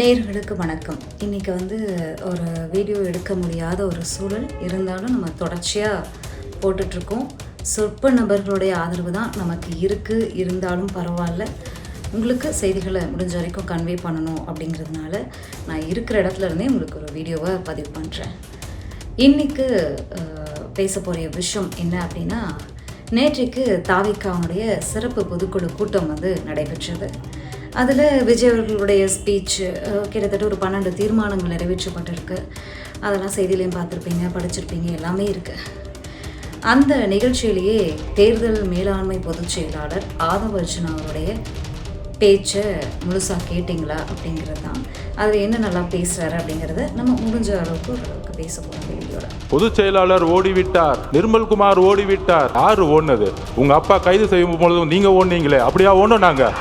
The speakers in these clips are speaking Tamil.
நேர்களுக்கு வணக்கம். இன்றைக்கி வந்து ஒரு வீடியோ எடுக்க முடியாத ஒரு சூழல். இருந்தாலும் நம்ம தொடர்ச்சியாக போட்டுட்ருக்கோம். சொற்ப நபர்களுடைய ஆதரவு தான் நமக்கு இருக்குது இருந்தாலும் பரவாயில்ல. உங்களுக்கு செய்திகளை முடிஞ்ச வரைக்கும் கன்வே பண்ணணும் அப்படிங்கிறதுனால நான் இருக்கிற இடத்துல இருந்தே உங்களுக்கு ஒரு வீடியோவை பதிவு பண்ணுறேன் இன்றைக்கு பேச போகிற விஷயம் என்ன அப்படின்னா நேற்றைக்கு தாவிக்காவுடைய சிறப்பு பொதுக்குழு கூட்டம் வந்து நடைபெற்றது. அதில் விஜய் அவர்களுடைய ஸ்பீச் கிட்டத்தட்ட ஒரு பன்னெண்டு தீர்மானங்கள் நிறைவேற்றப்பட்டிருக்கு. அதெல்லாம் செய்தியிலையும் பார்த்துருப்பீங்க படிச்சிருப்பீங்க எல்லாமே இருக்குது அந்த நிகழ்ச்சியிலேயே தேர்தல் மேலாண்மை பொதுச் செயலாளர் ஆதவர்ஜன் அவருடைய பேச்சை முழுசாக கேட்டிங்களா அப்படிங்கிறது தான். அதில் என்ன நல்லா பேசுகிறாரு அப்படிங்கிறத நம்ம முடிஞ்ச அளவுக்கு ஓரளவுக்கு பேச போகிறோம் வீடியோட பொதுச் செயலாளர் ஓடிவிட்டார். நிர்மல்குமார் ஓடிவிட்டார். யார் ஓடினது? உங்கள் அப்பா கைது செய்யும் பொழுதும் நீங்கள் ஓடினீங்களே. அப்படியா ஓடணும் நாங்கள்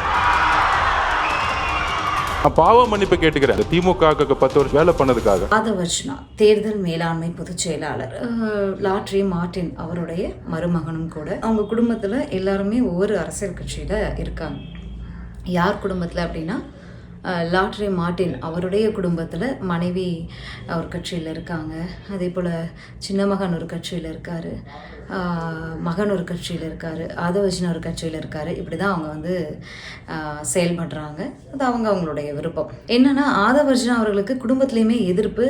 பாவ மன்னிப்பு கேட்டுக்கிறேன். திமுக பத்து வருஷம் வேலை பண்ணதுக்காக. ஆதவர்ஜுனா தேர்தல் மேலாண்மை பொதுச் செயலாளர் லாட்ரி மார்ட்டின் அவருடைய மருமகனும் கூட. அவங்க குடும்பத்தில் எல்லாருமே ஒவ்வொரு அரசியல் கட்சியில் இருக்காங்க. யார் குடும்பத்தில் அப்படின்னா லாட்ரி மார்ட்டின் அவருடைய குடும்பத்தில் மனைவி அவர் கட்சியில் இருக்காங்க. அதே போல் சின்ன மகன் ஒரு கட்சியில் இருக்கார். மகன் ஒரு கட்சியில் இருக்கார் ஆதவர்ஜுனா ஒரு கட்சியில் இருக்கார். இப்படி தான் அவங்க வந்து செயல்படுறாங்க. அது அவங்க அவங்களுடைய விருப்பம். என்னன்னா ஆதவர்ஜன் அவர்களுக்கு குடும்பத்துலேயுமே எதிர்ப்பு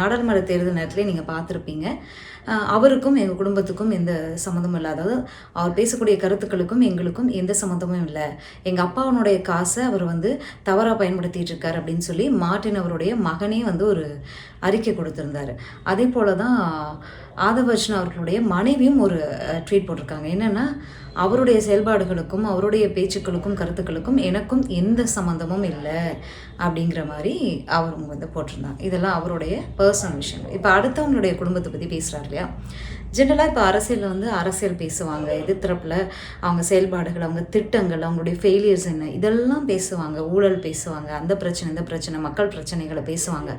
நாடாளுமன்ற தேர்தல் நேரத்திலே நீங்கள் பார்த்துருப்பீங்க. அவருக்கும் எங்கள் குடும்பத்துக்கும் எந்த சம்மந்தமும் இல்லை. அதாவது அவர் பேசக்கூடிய கருத்துக்களுக்கும் எங்களுக்கும் எந்த சம்மந்தமும் இல்லை. எங்கள் அப்பாவனுடைய காசை அவர் வந்து தவறாக பயன்படுத்திட்டு இருக்கார் அப்படின்னு சொல்லி மார்ட்டின் அவருடைய மகனே வந்து ஒரு அறிக்கை கொடுத்துருந்தாரு. அதே போல தான் ஆதவர்ஜன் அவர்களுடைய மனைவியும் ஒரு ட்வீட் போட்டிருக்காங்க. என்னென்னா அவருடைய செயல்பாடுகளுக்கும் அவருடைய பேச்சுக்களுக்கும் கருத்துக்களுக்கும் எனக்கும் எந்த சம்மந்தமும் இல்லை அப்படிங்கிற மாதிரி அவரும் வந்து போட்டிருந்தாங்க. இதெல்லாம் அவருடைய பர்சனல் விஷயங்கள். இப்போ அடுத்தவங்களுடைய குடும்பத்தை பற்றி பேசுகிறார் இல்லையா? ஜென்ரலாக இப்போ அரசியலில் வந்து அரசியல் பேசுவாங்க எதிர்த்தரப்பில் அவங்க செயல்பாடுகள் அவங்க திட்டங்கள் அவங்களுடைய ஃபெயிலியர்ஸ் என்ன இதெல்லாம் பேசுவாங்க ஊழல் பேசுவாங்க அந்த பிரச்சனை இந்த பிரச்சனை மக்கள் பிரச்சனைகளை பேசுவாங்க.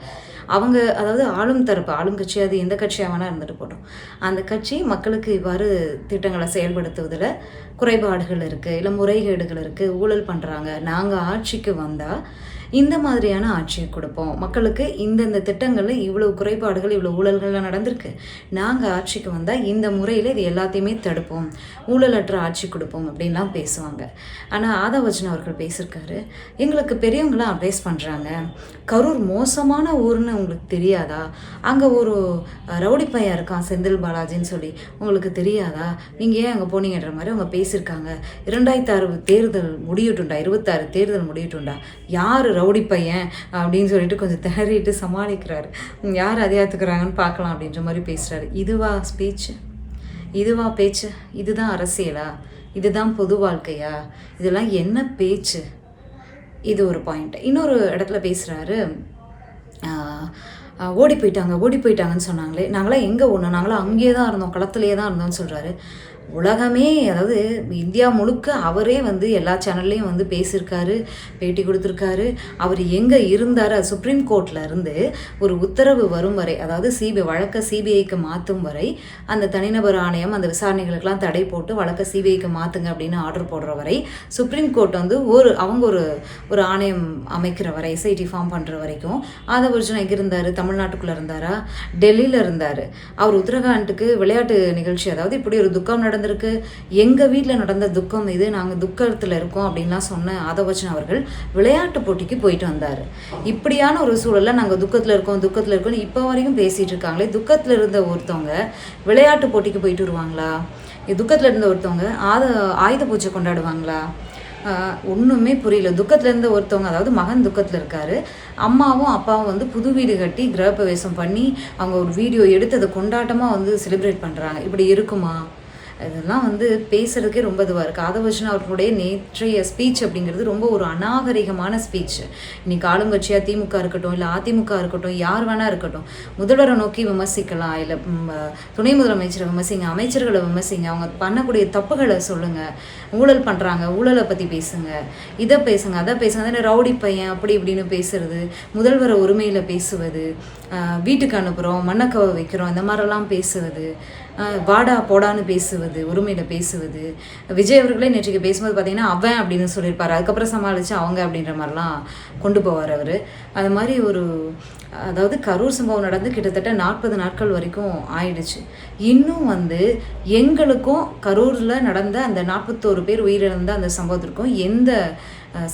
அவங்க அதாவது ஆளும் தரப்பு ஆளும் கட்சி அது எந்த கட்சியாக வேணால் இருந்துட்டு போட்டோம் அந்த கட்சி மக்களுக்கு இவ்வாறு திட்டங்களை செயல்படுத்துவதில் குறைபாடுகள் இருக்குது இல்லை முறைகேடுகள் இருக்குது ஊழல் பண்ணுறாங்க நாங்கள் ஆட்சிக்கு வந்தால் இந்த மாதிரியான ஆட்சியை கொடுப்போம். மக்களுக்கு இந்தந்த திட்டங்களில் இவ்வளோ குறைபாடுகள் இவ்வளோ ஊழல்கள்லாம் நடந்திருக்கு. நாங்கள் ஆட்சிக்கு வந்தால் இந்த முறையில் இது எல்லாத்தையுமே தடுப்போம். ஊழலற்ற ஆட்சி கொடுப்போம் அப்படின்லாம் பேசுவாங்க. ஆனால் ஆதாவஜன் அவர்கள் பேசியிருக்காரு எங்களுக்கு பெரியவங்களாம் அட்வைஸ் பண்ணுறாங்க கரூர் மோசமான ஊர்னு உங்களுக்கு தெரியாதா? அங்கே ஒரு ரவுடி பையன் இருக்கான் செந்தில் பாலாஜின்னு சொல்லி. உங்களுக்கு தெரியாதா? நீங்கள் ஏன் அங்கே போனீங்கன்ற மாதிரி அவங்க பேசியிருக்காங்க இரண்டாயிரத்தி அறுபது தேர்தல் முடியட்டும்டா இருபத்தாறு தேர்தல் முடியட்டும்டா. யார் ரவுடி பையன் அப்படின்னு சொல்லிட்டு கொஞ்சம் திணறிட்டு சமாளிக்கிறாரு. யார் அதிகாரத்துக்குறாங்கன்னு பார்க்கலாம் அப்படின்ற மாதிரி பேசுகிறாரு இதுவா ஸ்பீச் இதுவா பேச்சு? இதுதான் அரசியலா? இதுதான் பொது வாழ்க்கையா? இதெல்லாம் என்ன பேச்சு? இது ஒரு பாயிண்ட் இன்னொரு இடத்துல பேசுகிறாரு ஓடி போயிட்டாங்க ஓடி போயிட்டாங்கன்னு சொன்னாங்களே. நாங்களாம் எங்கே ஒன்று நாங்களாம் அங்கேயே தான் இருந்தோம் களத்துலேயே தான் இருந்தோம்னு சொல்கிறாரு உலகமே அதாவது இந்தியா முழுக்க அவரே வந்து எல்லா சேனல்லையும் வந்து பேசியிருக்காரு பேட்டி கொடுத்துருக்காரு. அவர் எங்கே இருந்தார்? சுப்ரீம் கோர்ட்டில் இருந்து ஒரு உத்தரவு வரும் வரை அதாவது சிபிஐ வழக்கை சிபிஐக்கு மாற்றும் வரை அந்த தனிநபர் ஆணையம் அந்த விசாரணைகளுக்கெல்லாம் தடை போட்டு வழக்கை சிபிஐக்கு மாற்றுங்க அப்படின்னு ஆர்டர் போடுற வரை சுப்ரீம் கோர்ட் வந்து ஒரு அவங்க ஒரு ஒரு ஆணையம் அமைக்கிற வரை எஸ்ஐடி ஃபார்ம் பண்ணுற வரைக்கும் ஆதவர்ஜுன் எங்கே இருந்தார்? தமிழ்நாட்டுக்குள்ளே இருந்தாரா? டெல்லியில் இருந்தார். அவர் உத்தரகாண்டுக்கு விளையாட்டு நிகழ்ச்சி அதாவது இப்படி ஒரு துக்கம் நடந்திருக்கு? எங்கள் வீட்டில் நடந்த துக்கம் இது நாங்கள் துக்கத்தில் இருக்கோம் அப்படின்லாம் சொன்ன ஆதவச்சன் அவர்கள் விளையாட்டு போட்டிக்கு போயிட்டு வந்தார். இப்படியான ஒரு சூழலில் நாங்கள் துக்கத்தில் இருக்கோம் துக்கத்தில் இருக்கோம்னு இப்போ வரைக்கும் பேசிகிட்டு இருக்காங்களே துக்கத்தில் இருந்த ஒருத்தவங்க விளையாட்டு போட்டிக்கு போயிட்டு வருவாங்களா? துக்கத்தில் இருந்த ஒருத்தவங்க ஆத ஆயுத பூஜை கொண்டாடுவாங்களா? ஒன்றுமே புரியல. துக்கத்தில் இருந்த ஒருத்தவங்க அதாவது மகன் துக்கத்தில் இருக்காரு. அம்மாவும் அப்பாவும் வந்து புது வீடு கட்டி கிரகப்பிரவேசம் பண்ணி அவங்க ஒரு வீடியோ எடுத்து அதை கொண்டாட்டமாக வந்து செலிப்ரேட் பண்ணுறாங்க இப்படி இருக்குமா? இதெல்லாம் வந்து பேசுறதுக்கே ரொம்ப இதுவாக இருக்குது ஆதவர்ஷன் அவர்களுடைய நேற்றைய ஸ்பீச் அப்படிங்கிறது ரொம்ப ஒரு அநாகரிகமான ஸ்பீச் இன்னைக்கு ஆளுங்கட்சியாக திமுக இருக்கட்டும் இல்லை அதிமுக இருக்கட்டும் யார் வேணா இருக்கட்டும் முதல்வரை நோக்கி விமர்சிக்கலாம் இல்லை துணை முதலமைச்சரை விமர்சிங்க அமைச்சர்களை விமர்சிங்க அவங்க பண்ணக்கூடிய தப்புகளை சொல்லுங்கள் ஊழல் பண்ணுறாங்க ஊழலை பற்றி பேசுங்க இதை பேசுங்க அதை பேசுங்க அதான ரவுடி பையன் அப்படி இப்படின்னு பேசுறது முதல்வரை உரிமையில் பேசுவது வீட்டுக்கு அனுப்புகிறோம் மண்ணக்கவை வைக்கிறோம் இந்த மாதிரிலாம் பேசுவது வாடா போடான்னு பேசுவது உரிமையில் பேசுவது. விஜய் அவர்களே நேற்றுக்கு பேசும்போது பார்த்தீங்கன்னா அவன் அப்படின்னு சொல்லியிருப்பார். அதுக்கப்புறம் சமாளித்து அவங்க அப்படின்ற மாதிரிலாம் கொண்டு போவார் அவர். அது மாதிரி ஒரு அதாவது கரூர் சம்பவம் நடந்து கிட்டத்தட்ட நாற்பது நாட்கள் வரைக்கும் ஆயிடுச்சு. இன்னும் வந்து எங்களுக்கும் கரூரில் நடந்த அந்த நாற்பத்தோரு பேர் உயிரிழந்த அந்த சம்பவத்திற்கும் எந்த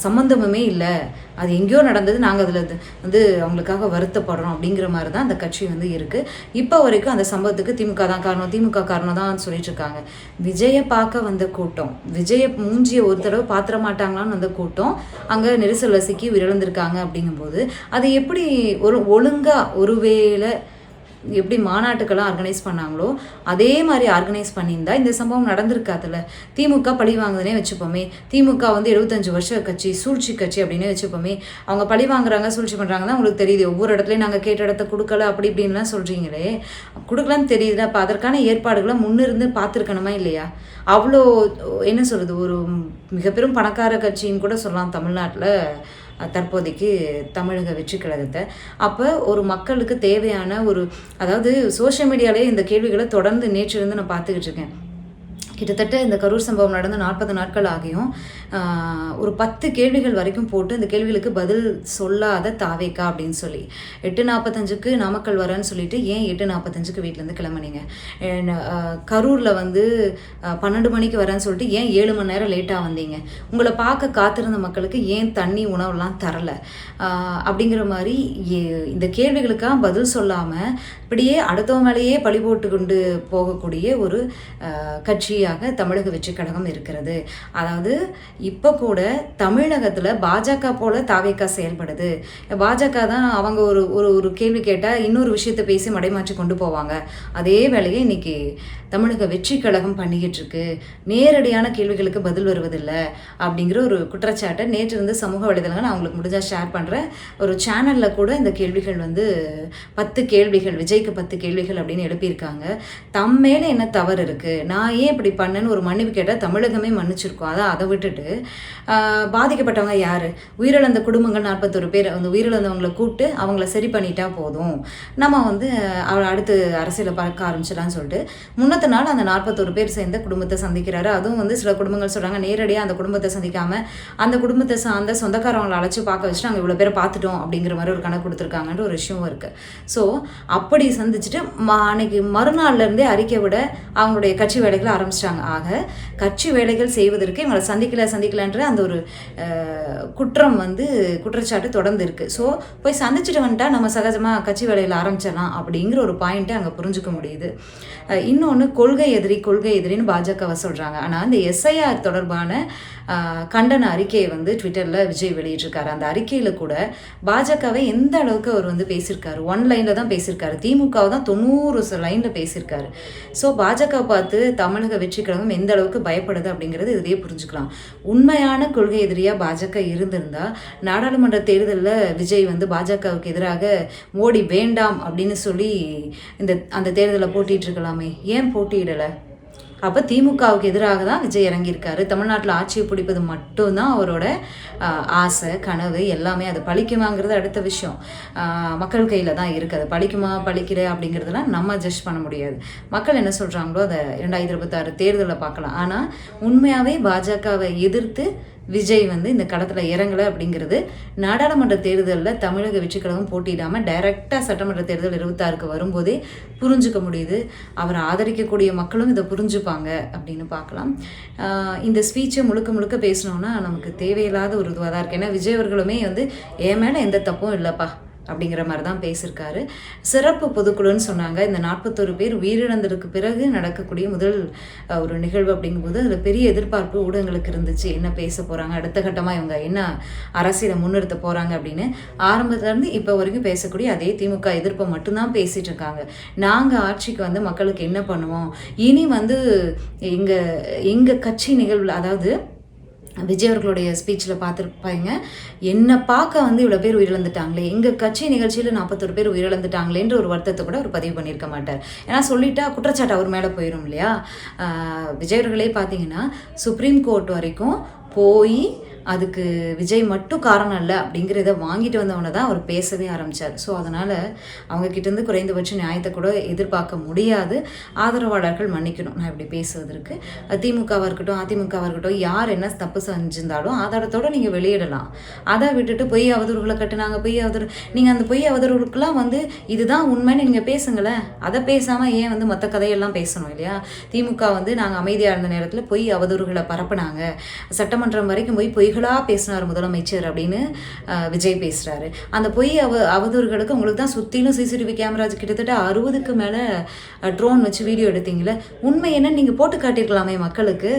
சம்மந்தமுமே இல்லை. அது எங்கேயோ நடந்தது நாங்கள் அதில் வந்து அவங்களுக்காக வருத்தப்படுறோம் அப்படிங்கிற மாதிரி தான் அந்த கட்சி வந்து இருக்குது இப்போ வரைக்கும் அந்த சம்பவத்துக்கு திமுக தான் காரணம். திமுக காரணம் தான் சொல்லிட்டு இருக்காங்க. விஜயை பார்க்க வந்த கூட்டம் விஜயை மூஞ்சியை ஒரு தடவை பாத்திர மாட்டாங்களான்னு வந்த கூட்டம் அங்கே நெரிசல் வசிக்கி விரழ்ந்திருக்காங்க அப்படிங்கும்போது அது எப்படி ஒரு ஒழுங்காக ஒருவேளை எப்படி மாநாட்டுக்கெல்லாம் ஆர்கனைஸ் பண்ணாங்களோ அதே மாதிரி ஆர்கனைஸ் பண்ணியிருந்தா இந்த சம்பவம் நடந்திருக்காதுல்ல. திமுக பழி வாங்குதுனே வச்சுப்போமே. திமுக வந்து எழுபத்தஞ்சு வருஷ கட்சி சூழ்ச்சி கட்சி அப்படின்னு வச்சுப்போமே. அவங்க பழி வாங்குறாங்க சூழ்ச்சி பண்ணுறாங்கன்னா உங்களுக்கு தெரியுது. ஒவ்வொரு இடத்துலையும் நாங்கள் கேட்ட இடத்த கொடுக்கல அப்படி இப்படின்லாம் சொல்கிறீங்களே கொடுக்கலான்னு தெரியுதுல அப்போ அதற்கான ஏற்பாடுகளை முன்னிருந்து பார்த்துருக்கணுமா இல்லையா? அவ்வளோ என்ன சொல்கிறது ஒரு மிக பெரும் பணக்கார கட்சின்னு கூட சொல்லலாம் தமிழ்நாட்டில். தற்போதைக்கு தமிழக வெற்றி கழகத்தை. அப்போ ஒரு மக்களுக்கு தேவையான ஒரு அதாவது சோஷியல் மீடியாலே இந்த கேள்விகளை தொடர்ந்து நேற்றிலிருந்து நான் பார்த்துக்கிட்டு இருக்கேன். கிட்டத்தட்ட இந்த கரூர் சம்பவம் நடந்து நாற்பது நாட்கள் ஆகியும். ஒரு பத்து கேள்விகள் வரைக்கும் போட்டு இந்த கேள்விகளுக்கு பதில் சொல்லாத தாவேக்கா அப்படின்னு சொல்லி. எட்டு நாற்பத்தஞ்சுக்கு நாமக்கல் வரேன்னு சொல்லிட்டு ஏன் எட்டு நாற்பத்தஞ்சுக்கு வீட்டிலேருந்து கிளம்புனீங்க? கரூரில் வந்து பன்னெண்டு மணிக்கு வரேன்னு சொல்லிட்டு ஏன் ஏழு மணி நேரம் லேட்டாக வந்தீங்க? உங்களை பார்க்க காத்திருந்த மக்களுக்கு ஏன் தண்ணி உணவுலாம் தரல? அப்படிங்கிற மாதிரி ஏ- இந்த கேள்விகளுக்காக பதில் சொல்லாமல் இப்படியே அடுத்தவங்க மேலேயே பழி போட்டு கொண்டு போகக்கூடிய ஒரு கட்சியாக கட்சியாக தமிழக வெற்றி கழகம் இருக்கிறது. அதாவது இப்போ கூட தமிழகத்தில் பாஜக போல தாவேக்கா செயல்படுது. பாஜக தான் அவங்க ஒரு ஒரு ஒரு கேள்வி கேட்டால் இன்னொரு விஷயத்தை பேசி மடைமாற்றி கொண்டு போவாங்க. அதே வேலையை இன்னைக்கு தமிழக வெற்றி கழகம் பண்ணிக்கிட்டு இருக்கு. நேரடியான கேள்விகளுக்கு பதில் வருவதில்லை அப்படிங்கிற ஒரு குற்றச்சாட்டை நேற்று இருந்து சமூக வலைதளங்கள் நான் அவங்களுக்கு முடிஞ்சால் ஷேர் பண்ணுறேன் ஒரு சேனலில் கூட இந்த கேள்விகள் வந்து பத்து கேள்விகள் விஜய்க்கு பத்து கேள்விகள் அப்படின்னு எழுப்பியிருக்காங்க. தம் மேலே என்ன தவறு இருக்குது நான் ஏன் இப்படி பண்ணுன்னு ஒரு மன்னிப்பு கேட்டால் தமிழகமே மன்னிச்சிருக்கோம். அதான் அதை விட்டுட்டு பாதிக்கப்பட்டவங்க யார்? உயிரிழந்த குடும்பங்கள் நாற்பத்தொரு பேர் அந்த உயிரிழந்தவங்களை கூப்பிட்டு அவங்கள சரி பண்ணிட்டா போதும். நம்ம வந்து அவ- அடுத்து அரசியலை பார்க்க ஆரம்பிச்சிடலாம்னு சொல்லிட்டு முன்னத்த நாள் அந்த நாற்பத்தொரு பேர் சேர்ந்த குடும்பத்தை சந்திக்கிறாரு. அதுவும் வந்து சில குடும்பங்கள் சொல்கிறாங்க நேரடியாக அந்த குடும்பத்தை சந்திக்காமல் அந்த குடும்பத்தை சார்ந்த சொந்தக்காரவங்களை அழைச்சி பார்க்க வச்சுட்டு நாங்கள் இவ்வளோ பேரை பார்த்துட்டோம் அப்படிங்கிற மாதிரி ஒரு கணக்கு கொடுத்துருக்காங்கன்ற ஒரு விஷயம் இருக்குது ஸோ அப்படி சந்திச்சுட்டு ம அன்னைக்கு மறுநாள்லேருந்தே அறிக்கை விட அவங்களுடைய கட்சி வேலைகளை ஆரம்பிச்சிட்டாங்க ஆக கட்சி வேலைகள் செய்வதற்கு இவங்களை சந்திக்கல சந்திக்கலன்ற அந்த ஒரு குற்றம் வந்து குற்றச்சாட்டு தொடர்ந்து இருக்கு ஸோ போய் சந்திச்சுட்டு வந்துட்டா நம்ம சகஜமாக கட்சி வேலையில் ஆரம்பிச்சிடலாம் அப்படிங்கிற ஒரு பாயிண்ட்டை அங்கே புரிஞ்சுக்க முடியுது. இன்னொன்று கொள்கை எதிரி கொள்கை எதிரின்னு பாஜகவை சொல்கிறாங்க ஆனால் இந்த எஸ்ஐஆர் தொடர்பான கண்டன அறிக்கையை வந்து ட்விட்டரில் விஜய் வெளியிட்டிருக்காரு. அந்த அறிக்கையில் கூட பாஜகவை எந்த அளவுக்கு அவர் வந்து பேசியிருக்காரு? ஒன் லைனில் தான் பேசியிருக்காரு. திமுகவை தான் தொண்ணூறு லைனில் பேசியிருக்காரு. ஸோ பாஜக பார்த்து தமிழக வெற்றி கழகம் எந்த அளவுக்கு பயப்படுது அப்படிங்கிறது இதையே புரிஞ்சுக்கலாம். உண்மையான கொள்கை எதிரியாக பாஜக இருந்திருந்தால் நாடாளுமன்ற தேர்தலில் விஜய் வந்து பாஜகவுக்கு எதிராக மோடி வேண்டாம் அப்படின்னு சொல்லி இந்த அந்த தேர்தலில் போட்டிட்டு இருக்கலாமே. ஏன் போட்டியிடலை? அப்போ திமுகவுக்கு எதிராக தான் விஜய் இறங்கியிருக்காரு. தமிழ்நாட்டில் ஆட்சியை பிடிப்பது மட்டும்தான் அவரோட ஆசை கனவு எல்லாமே அது பழிக்குமாங்கிறது அடுத்த விஷயம். மக்கள் கையில் தான் இருக்குது அது பழிக்குமா பழிக்கிற அப்படிங்கிறதுலாம் நம்ம ஜட்ஜ் பண்ண முடியாது. மக்கள் என்ன சொல்கிறாங்களோ அதை ரெண்டாயிரத்தி இருபத்தாறு தேர்தலில் பார்க்கலாம். ஆனால் உண்மையாகவே பாஜகவை எதிர்த்து விஜய் வந்து இந்த களத்தில் இறங்கலை அப்படிங்கிறது நாடாளுமன்ற தேர்தலில் தமிழக வெற்றிக்கழகம் போட்டியிடாமல் டைரெக்டாக சட்டமன்ற தேர்தல் இருபத்தாறுக்கு வரும்போதே புரிஞ்சுக்க முடியுது. அவரை ஆதரிக்கக்கூடிய மக்களும் இதை புரிஞ்சுப்பாங்க அப்படின்னு பார்க்கலாம். இந்த ஸ்பீச்சை முழுக்க முழுக்க பேசணும்னா நமக்கு தேவையில்லாத ஒரு இதுவாக தான் இருக்குது ஏன்னா விஜய் அவர்களுமே வந்து என் மேலே எந்த தப்பும் இல்லைப்பா. அப்படிங்கிற மாதிரி தான் பேசியிருக்காரு. சிறப்பு பொதுக்குழுன்னு சொன்னாங்க. இந்த நாற்பத்தொரு பேர் உயிரிழந்ததுக்கு பிறகு நடக்கக்கூடிய முதல் ஒரு நிகழ்வு அப்படிங்கும்போது அதில் பெரிய எதிர்பார்ப்பு ஊடகங்களுக்கு இருந்துச்சு. என்ன பேச போகிறாங்க அடுத்த கட்டமாக இவங்க என்ன அரசியலை முன்னிறுத்த போகிறாங்க அப்படின்னு. ஆரம்பத்துலேருந்து இப்போ வரைக்கும் பேசக்கூடிய அதே திமுக எதிர்ப்பை மட்டும்தான் பேசிகிட்டு இருக்காங்க. நாங்கள் ஆட்சிக்கு வந்து மக்களுக்கு என்ன பண்ணுவோம்? இனி வந்து எங்கள் எங்கள் கட்சி நிகழ்வில் அதாவது விஜய் அவர்களுடைய ஸ்பீச்சில் பார்த்துருப்பாங்க. என்னை பார்க்க வந்து இவ்வளோ பேர் உயிரிழந்துட்டாங்களே எங்கள் கட்சி நிகழ்ச்சியில் நாற்பத்தொரு பேர் உயிரிழந்துட்டாங்களேன்ற ஒரு வருத்தத்தை கூட அவர் பதிவு பண்ணியிருக்க மாட்டார். ஏன்னா சொல்லிட்டா குற்றச்சாட்டு அவர் மேலே போயிடும் இல்லையா? விஜய் அவர்களே பார்த்தீங்கன்னா சுப்ரீம் கோர்ட் வரைக்கும் போய் அதுக்கு விஜய் மட்டும் காரணம் இல்லை அப்படிங்கிறத வாங்கிட்டு வந்தவனை தான் அவர் பேசவே ஆரம்பித்தார் ஸோ அதனால் அவங்க கிட்டேருந்து குறைந்தபட்ச நியாயத்தை கூட எதிர்பார்க்க முடியாது. ஆதரவாளர்கள் மன்னிக்கணும். நான் இப்படி பேசுவதற்கு திமுகவாக இருக்கட்டும் அதிமுகவாக இருக்கட்டும் யார் என்ன தப்பு செஞ்சிருந்தாலும் ஆதாரத்தோடு நீங்கள் வெளியிடலாம். அதை விட்டுட்டு பொய் அவதூறுகளை கட்டினாங்க பொய் அவதூறு நீங்கள் அந்த பொய் அவதூறுகளுக்கெல்லாம் வந்து இதுதான் உண்மைன்னு நீங்கள் பேசுங்களேன். அதை பேசாமல் ஏன் வந்து மற்ற கதையெல்லாம் பேசணும் இல்லையா? திமுக வந்து நாங்கள் அமைதியாக இருந்த நேரத்தில் பொய் அவதூறுகளை பரப்புனாங்க. சட்டமன்றம் வரைக்கும் போய் பொய் பொய்களாக பேசினார் முதலமைச்சர் அப்படின்னு விஜய் பேசுகிறாரு அந்த பொய் அவ அவதூறுகளுக்கு உங்களுக்கு தான் சுற்றிலும் சிசிடிவி கேமராஸ் கிட்டத்தட்ட அறுபதுக்கு மேலே ட்ரோன் வச்சு வீடியோ எடுத்தீங்களே உண்மை என்னன்னு நீங்கள் போட்டு காட்டியிருக்கலாமே மக்களுக்கு.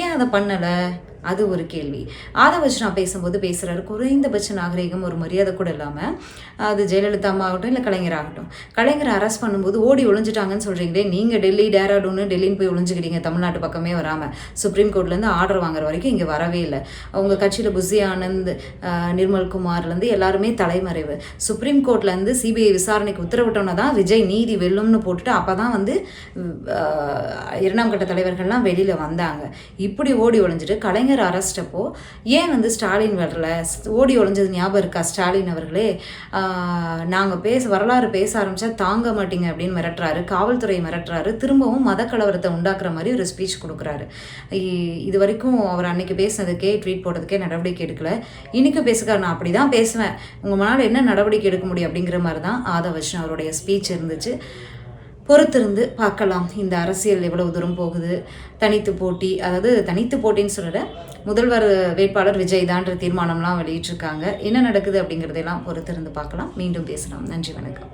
ஏன் அதை பண்ணலை? அது ஒரு கேள்வி. அதை வச்சு நான் பேசும்போது பேசுகிறாரு குறைந்தபட்ச நாகரிகம் ஒரு மரியாதை கூட இல்லாமல் அது ஜெயலலிதா ஆகட்டும் இல்லை கலைஞர் ஆகட்டும். கலைஞரை அரெஸ்ட் பண்ணும்போது ஓடி ஒழிஞ்சிட்டாங்கன்னு சொல்கிறீங்களே நீங்கள் டெல்லி டேராடூன்னு டெல்லின்னு போய் ஒழிஞ்சுக்கிட்டீங்க தமிழ்நாட்டு பக்கமே வராமல் சுப்ரீம் கோர்ட்லேருந்து ஆர்டர் வாங்குற வரைக்கும் இங்கே வரவே இல்லை. அவங்க கட்சியில் புசி ஆனந்த் நிர்மல்குமார்லேருந்து நிர்மல் குமார்லேருந்து எல்லாருமே தலைமறைவு. சுப்ரீம் கோர்ட்லேருந்து சிபிஐ விசாரணைக்கு உத்தரவிட்டோன்னா தான் விஜய் நீதி வெல்லும்னு போட்டுட்டு அப்போ தான் வந்து இரண்டாம் கட்ட தலைவர்கள்லாம் வெளியில் வந்தாங்க. இப்படி ஓடி ஒழிஞ்சிட்டு கலைஞர் அரெஸ்ட் அப்போ ஏன் வந்து ஸ்டாலின் வரல? ஓடி ஒளிஞ்சது ஞாபகம் இருக்கா ஸ்டாலின் அவர்களே? நாங்கள் பேச வரலாறு பேச ஆரம்பித்தா தாங்க மாட்டீங்க அப்படின்னு மிரட்டுறாரு. காவல்துறை மிரட்டுறாரு. திரும்பவும் மத கலவரத்தை உண்டாக்குற மாதிரி ஒரு ஸ்பீச் கொடுக்குறாரு. இது வரைக்கும் அவர் அன்னைக்கு பேசினதுக்கே ட்வீட் போட்டதுக்கே நடவடிக்கை எடுக்கல. இன்னைக்கு பேசுகிறார் நான் அப்படி தான் பேசுவேன். உங்கள் முன்னால் என்ன நடவடிக்கை எடுக்க முடியும் அப்படிங்கிற மாதிரி தான் ஆதவர்ஷன் அவருடைய ஸ்பீச் இருந்துச்சு. பொறுத்திருந்து பார்க்கலாம். இந்த அரசியல் எவ்வளவு தூரம் போகுது? தனித்து போட்டி அதாவது தனித்து போட்டின்னு சொல்கிற முதல்வர் வேட்பாளர் விஜய் தான்ற தீர்மானம்லாம் வெளியிட்டிருக்காங்க. என்ன நடக்குது அப்படிங்கிறதெல்லாம் பொறுத்திருந்து பார்க்கலாம். மீண்டும் பேசலாம். நன்றி வணக்கம்.